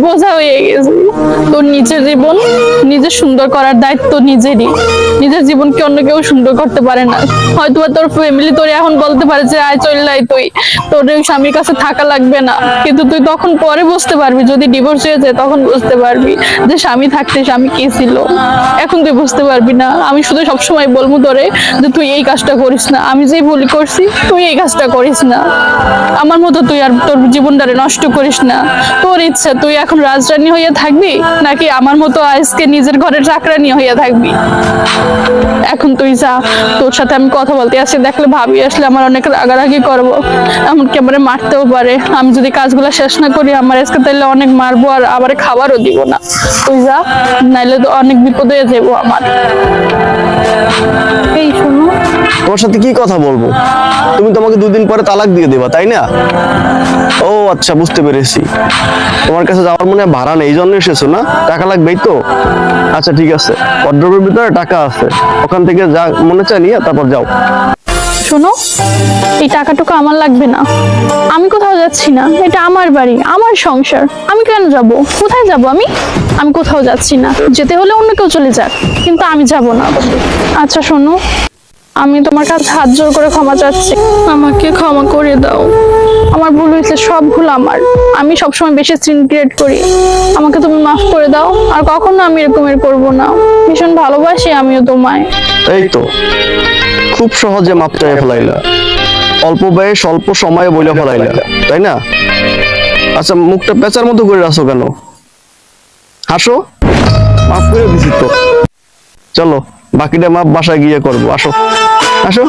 Boza হয়ে গেছি। তোর নিজের জীবন নিজে সুন্দর করার দায়িত্ব নিজেরই। নিজের জীবনকে অন্য কেউ সুন্দর করতে পারে না। হয়তো তোর ফ্যামিলি তোর এখন বলতে পারে যে, আয় চললাই তুই। তোর স্বামীর কাছে থাকা লাগবে না। কিন্তু তুই তখন পরে বুঝতে পারবি। যদি ডিভোর্স হয়ে যায়, তখন বুঝতে পারবি যে, স্বামী থাকতে স্বামী কে ছিল? এখন তুই বুঝতে পারবি না। আমি শুধু সবসময় বলব তোরে যে, তুই এই কাজটা করিস না। আমি যে ভুল করছি, তুই এই কাজটা করিস না। আমার মতো তুই আর তোর জীবনটারে নষ্ট করিস না। তোর ইচ্ছা, তুই এখন রাজরানী হইয়া থাকবি, নাকি আমার মতো আজকে নিজের ঘরের চাকরানি হইয়া থাকবি? এখন তুই যা, তোর সাথে আমি কথা বলতে আসি, দেখলে ভাবি আসলে আমার অনেক রাগারাগি করব। এমনকি আমার মারতেও পারে। আমি যদি কাজগুলো শেষ না করি, আমার আজকে তাহলে অনেক মারবো আর আবার খাবারও দিব না। তুই যা, নাইলে তো অনেক বিপদ যাব আমার। তোমার সাথে কি কথা বলব? তুমি তো আমাকে দুদিন পরে তালাক দিয়ে দেবা, তাই না? ও আচ্ছা বুঝতে পেরেছি। তোমার কাছে যাওয়ার মনে ভাড়া নেই, এই জন্য এসেছ না? টাকা লাগবেই তো? আচ্ছা ঠিক আছে। ওয়ার্ড্রোবের ভিতরে টাকা আছে। ওখান থেকে যা মনে চাই নিয়ে তারপর যাও। শোনো, এই টাকাটুকু আমার লাগবে না। আমি কোথাও যাচ্ছি না। এটা আমার বাড়ি, আমার সংসার। আমি কেন যাব? কোথায় যাব আমি? আমি কোথাও যাচ্ছি না। যেতে হলে অন্য কেউ চলে যাক, কিন্তু আমি যাব না। আচ্ছা শোনো আমি তোমার কাছে হাত জোর করে ক্ষমা চাচ্ছি। আমাকে ক্ষমা করে দাও। আমার ভুল হয়েছে সব ভুল আমার। আমি সবসময় বেশি সিন ক্রিয়েট করি। আমাকে তুমি মাফ করে দাও আর কখনো আমি এরকমের করব না। ভীষণ ভালোবাসি আমিও তোমায়। এই তো খুব সহজে মাপ চাই ফেলাইলা। অল্প ব্যয়ে স্বল্প সময়ে বইলে ফেলাইলা তাই না? আচ্ছা মুখটা পেঁচার মতো করে রাখো কেন? হাসো। মাফ করে দিছি তো। চলো। বাকিটা মাপ বাসায় গিয়ে করব। আসো। আসো।